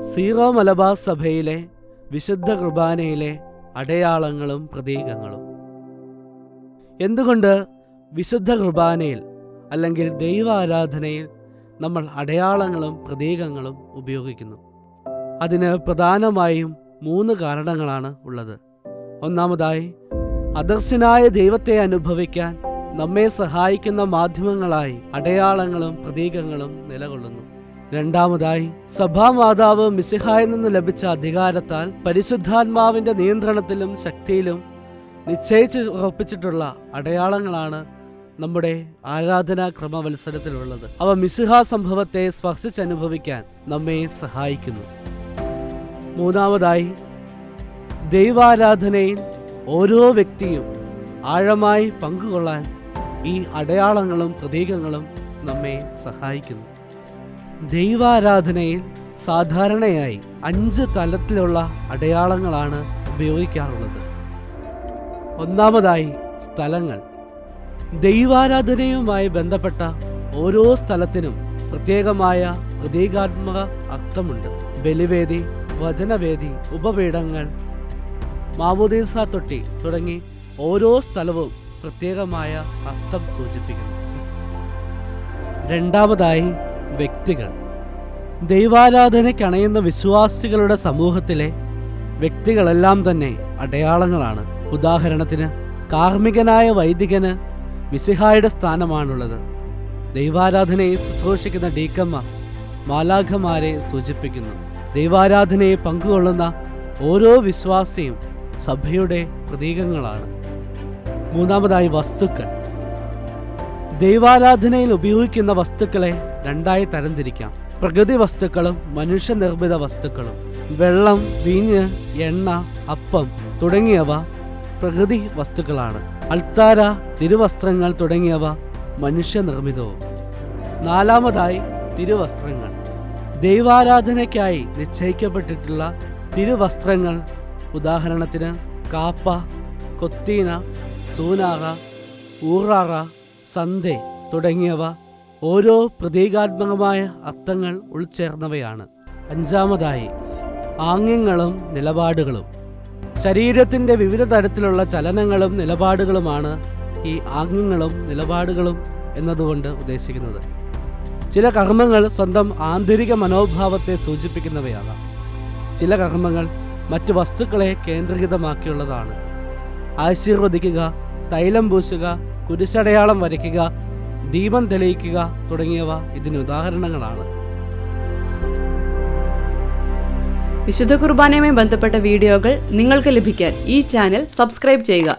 Zero Malabar സഭയിലെ വിശുദ്ധ കുർബാനയിലെ അടയാളങ്ങളും പ്രതീകങ്ങളും. എന്തുകൊണ്ട് വിശുദ്ധ കുർബാനയിൽ അല്ലെങ്കിൽ ദൈവ ആരാധനയിൽ നമ്മൾ അടയാളങ്ങളും പ്രതീകങ്ങളും ഉപയോഗിക്കുന്നു? അതിന് പ്രധാനമായും മൂന്ന് കാരണങ്ങളാണ് ഉള്ളത്. ഒന്നാമതായി അദർശനായ ദൈവത്തെ അനുഭവിക്കാൻ നമ്മെ സഹായിക്കുന്ന മാധ്യമങ്ങളായി അടയാളങ്ങളും പ്രതീകങ്ങളും നിലകൊള്ളുന്നു. രണ്ടാമതായി സഭാമാതാവ് മിസിഹായിൽ നിന്ന് ലഭിച്ച അധികാരത്താൽ പരിശുദ്ധാത്മാവിന്റെ നിയന്ത്രണത്തിലും ശക്തിയിലും നിശ്ചയിച്ച് ഉറപ്പിച്ചിട്ടുള്ള അടയാളങ്ങളാണ് നമ്മുടെ ആരാധനാ ക്രമവത്സരത്തിലുള്ളത് അവ മിസിഹ സംഭവത്തെ സ്പർശിച്ചനുഭവിക്കാൻ നമ്മെ സഹായിക്കുന്നു. മൂന്നാമതായി ദൈവാരാധനയിൽ ഓരോ വ്യക്തിയും ആഴമായി പങ്കുകൊള്ളാൻ ഈ അടയാളങ്ങളും പ്രതീകങ്ങളും നമ്മെ സഹായിക്കുന്നു. ദൈവാരാധനയിൽ സാധാരണയായി അഞ്ച് തലത്തിലുള്ള അടയാളങ്ങളാണ് ഉപയോഗിക്കാറുള്ളത്. ഒന്നാമതായി സ്ഥലങ്ങൾ. ദൈവാരാധനയുമായി ബന്ധപ്പെട്ട ഓരോ സ്ഥലത്തിനും പ്രത്യേകമായ പ്രതീകാത്മക അർത്ഥമുണ്ട്. ബലിവേദി വചനവേദി ഉപപീഠങ്ങൾ മാമോദീസ തൊട്ടി തുടങ്ങി ഓരോ സ്ഥലവും പ്രത്യേകമായ അർത്ഥം സൂചിപ്പിക്കുന്നു. രണ്ടാമതായി വ്യക്തികൾ. ദൈവാരാധനയ്ക്കണയുന്ന വിശ്വാസികളുടെ സമൂഹത്തിലെ വ്യക്തികളെല്ലാം തന്നെ അടയാളങ്ങളാണ്. ഉദാഹരണത്തിന് കാർമ്മികനായ വൈദികന് മിസിഹായുടെ സ്ഥാനമാണുള്ളത്. ദൈവാരാധനയെ ശുശ്രൂഷിക്കുന്ന ഡീക്കമ്മ മാലാഖമാരെ സൂചിപ്പിക്കുന്നു. ദൈവാരാധനയെ പങ്കുകൊള്ളുന്ന ഓരോ വിശ്വാസിയും സഭയുടെ പ്രതീകങ്ങളാണ്. മൂന്നാമതായി വസ്തുക്കൾ. ദൈവാരാധനയിൽ ഉപയോഗിക്കുന്ന വസ്തുക്കളെ രണ്ടായി തരംതിരിക്കാം. പ്രകൃതി വസ്തുക്കളും മനുഷ്യനിർമ്മിത വസ്തുക്കളും. വെള്ളം വീഞ്ഞ് എണ്ണ അപ്പം തുടങ്ങിയവ പ്രകൃതി വസ്തുക്കളാണ്. അൾത്താര തിരുവസ്ത്രങ്ങൾ തുടങ്ങിയവ മനുഷ്യനിർമ്മിതവും. നാലാമതായി തിരുവസ്ത്രങ്ങൾ. ദൈവാരാധനയ്ക്കായി നിശ്ചയിക്കപ്പെട്ടിട്ടുള്ള തിരുവസ്ത്രങ്ങൾ ഉദാഹരണത്തിന് കാപ്പ കൊത്തീന സൂനാറ ഊറാറ സന്ധ്യ തുടങ്ങിയവ ഓരോ പ്രതീകാത്മകമായ അർത്ഥങ്ങൾ ഉൾച്ചേർന്നവയാണ്. അഞ്ചാമതായി ആംഗ്യങ്ങളും നിലപാടുകളും. ശരീരത്തിന്റെ വിവിധ തരത്തിലുള്ള ചലനങ്ങളും നിലപാടുകളുമാണ് ഈ ആംഗ്യങ്ങളും നിലപാടുകളും എന്നതുകൊണ്ട് ഉദ്ദേശിക്കുന്നത്. ചില കർമ്മങ്ങൾ സ്വന്തം ആന്തരിക മനോഭാവത്തെ സൂചിപ്പിക്കുന്നവയാകാം. ചില കർമ്മങ്ങൾ മറ്റ് വസ്തുക്കളെ കേന്ദ്രീകൃതമാക്കിയുള്ളതാണ്. ആശീർവദിക്കുക തൈലം പൂശുക കുരിശടയാളം വരയ്ക്കുക ദീപം തെളിയിക്കുക തുടങ്ങിയവ ഇതിന് ഉദാഹരണങ്ങളാണ്. വിശുദ്ധ കുർബാനയുമായി ബന്ധപ്പെട്ട വീഡിയോകൾ നിങ്ങൾക്ക് ലഭിക്കാൻ ഈ ചാനൽ സബ്സ്ക്രൈബ് ചെയ്യുക.